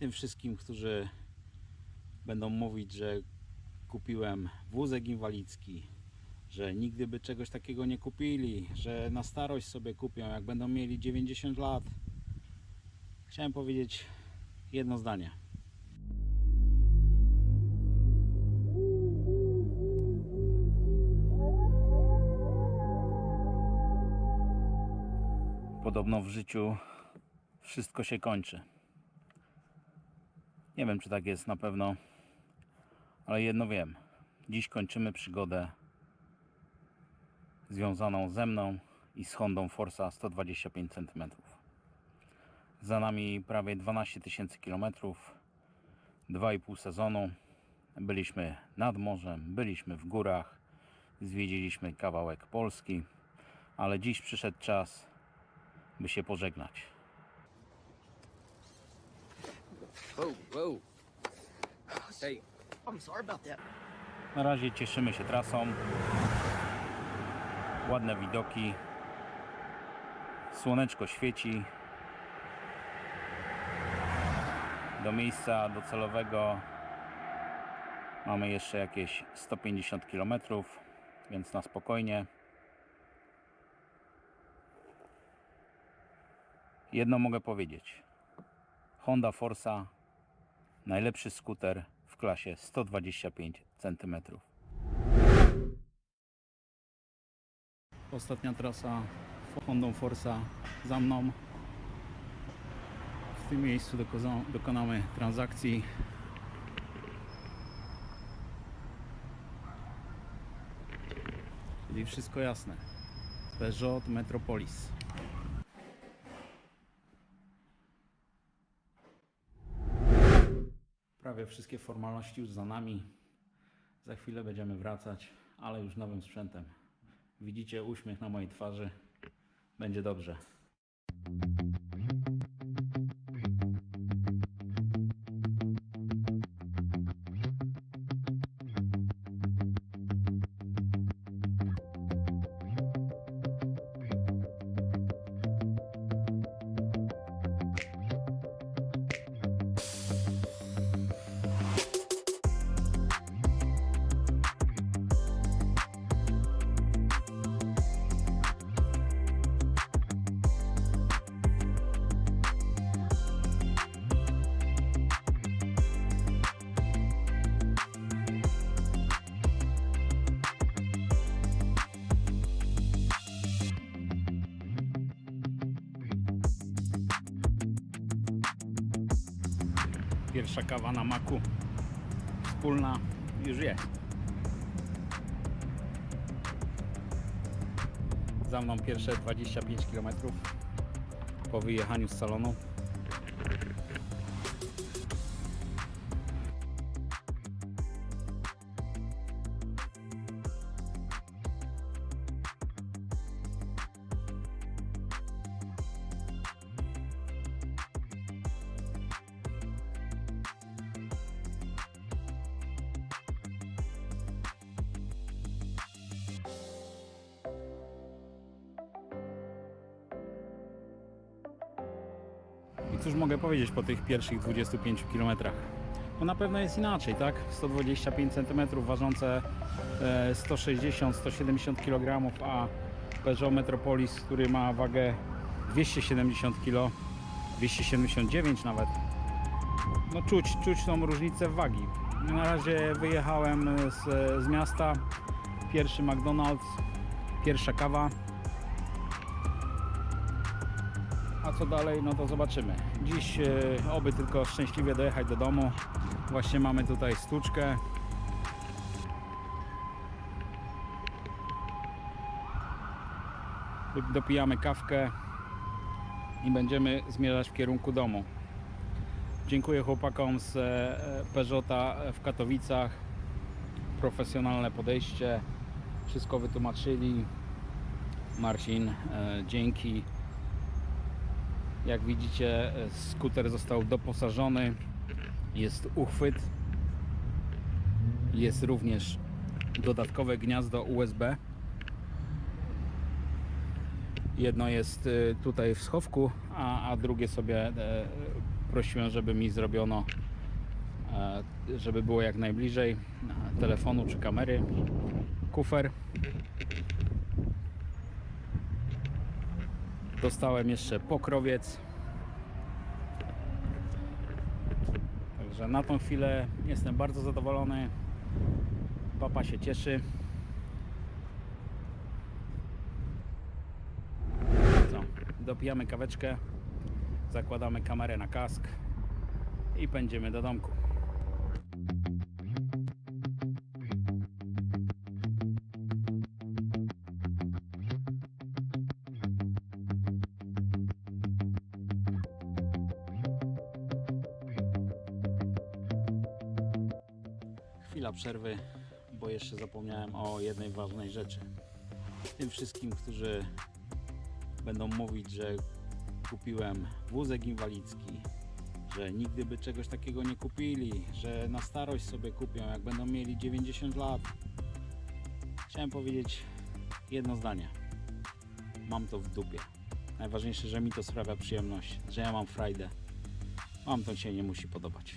tym wszystkim, którzy będą mówić, że kupiłem wózek inwalidzki, że nigdy by czegoś takiego nie kupili, że na starość sobie kupią, jak będą mieli 90 lat. Chciałem powiedzieć jedno zdanie. Podobno w życiu wszystko się kończy. Nie wiem, czy tak jest na pewno, ale jedno wiem. Dziś kończymy przygodę związaną ze mną i z Hondą Forza 125 cm. Za nami prawie 12 tysięcy kilometrów, 2,5 sezonu. Byliśmy nad morzem, byliśmy w górach, zwiedziliśmy kawałek Polski, ale dziś przyszedł czas, by się pożegnać. Whoa, whoa. Hey, I'm sorry about that. Na razie cieszymy się trasą. Ładne widoki. Słoneczko świeci. Do miejsca docelowego mamy jeszcze jakieś 150 km, więc na spokojnie. Jedno mogę powiedzieć. Honda Forza najlepszy skuter w klasie 125 cm. Ostatnia trasa Hondą Forza za mną. W tym miejscu dokonamy transakcji. Czyli wszystko jasne. Peugeot Metropolis. Prawie wszystkie formalności już za nami. Za chwilę będziemy wracać, ale już nowym sprzętem. Widzicie uśmiech na mojej twarzy. Będzie dobrze. Pierwsza kawa na maku. Wspólna już jest. Za mną pierwsze 25 km po wyjechaniu z salonu. Cóż mogę powiedzieć po tych pierwszych 25 km? No na pewno jest inaczej, tak? 125 cm ważące e, 160-170 kg, a Peugeot Metropolis, który ma wagę 270 kg, 279 nawet. No czuć, czuć tą różnicę wagi. Na razie wyjechałem z, z miasta. Pierwszy McDonald's, pierwsza kawa. Co dalej, no to zobaczymy. Dziś e, oby tylko szczęśliwie dojechać do domu. Właśnie mamy tutaj stłuczkę. Dopijamy kawkę i będziemy zmierzać w kierunku domu. Dziękuję chłopakom z e, Peugeota w Katowicach. Profesjonalne podejście. Wszystko wytłumaczyli. Marcin, e, dzięki. Jak widzicie, e, skuter został doposażony. Jest uchwyt. Jest również dodatkowe gniazdo USB. Jedno jest e, tutaj w schowku, a, a drugie sobie e, Prosiłem, żeby mi zrobiono, żeby było jak najbliżej telefonu czy kamery. Kufer. Dostałem jeszcze pokrowiec. Także na tą chwilę jestem bardzo zadowolony. Papa się cieszy. Co? Dopijamy kaweczkę, zakładamy kamerę na kask i pędzimy do domku. Chwila przerwy, bo jeszcze zapomniałem o jednej ważnej rzeczy. Tym wszystkim, którzy będą mówić, że kupiłem wózek inwalidzki, że nigdy by czegoś takiego nie kupili, że na starość sobie kupią, jak będą mieli 90 lat. Chciałem powiedzieć jedno zdanie. Mam to w dupie. Najważniejsze, że mi to sprawia przyjemność, że ja mam frajdę. Wam to się nie musi podobać.